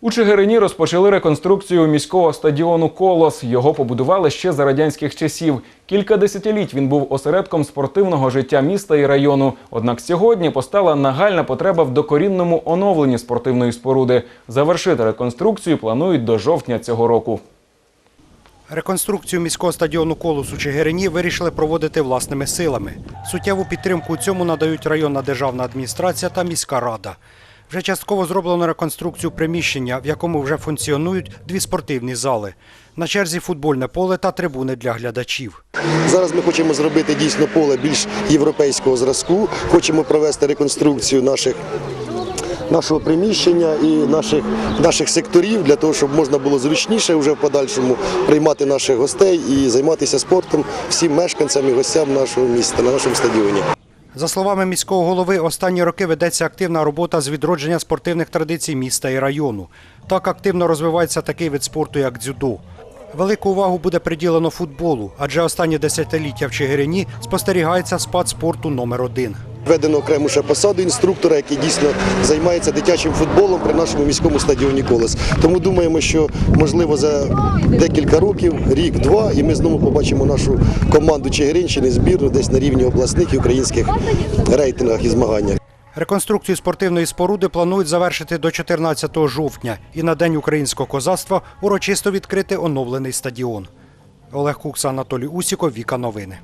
У Чигирині розпочали реконструкцію міського стадіону Колос. Його побудували ще за радянських часів. Кілька десятиліть він був осередком спортивного життя міста і району. Однак сьогодні постала нагальна потреба в докорінному оновленні спортивної споруди. Завершити реконструкцію планують до жовтня цього року. Реконструкцію міського стадіону «Колос» у Чигирині вирішили проводити власними силами. Суттєву підтримку у цьому надають районна державна адміністрація та міська рада. Вже частково зроблено реконструкцію приміщення, в якому вже функціонують дві спортивні зали. На черзі футбольне поле та трибуни для глядачів. Зараз ми хочемо зробити дійсно поле більш європейського зразку. Хочемо провести реконструкцію наших. Нашого приміщення і наших, наших секторів для того, щоб можна було зручніше вже в подальшому приймати наших гостей і займатися спортом всім мешканцям і гостям нашого міста на нашому стадіоні. За словами міського голови, останні роки ведеться активна робота з відродження спортивних традицій міста і району. Так активно розвивається такий вид спорту, як дзюдо. Велику увагу буде приділено футболу, адже останні десятиліття в Чигирині спостерігається спад спорту номер один. Введено окрему ще посаду інструктора, який дійсно займається дитячим футболом при нашому міському стадіоні Колес. Тому думаємо, що можливо за декілька років, рік-два, і ми знову побачимо нашу команду Чигиринщини збірну десь на рівні обласних і українських рейтингах і змаганнях. Реконструкцію спортивної споруди планують завершити до 14 жовтня і на День українського козацтва урочисто відкрити оновлений стадіон. Олег Кукса, Анатолій Усіков, Віка Новини.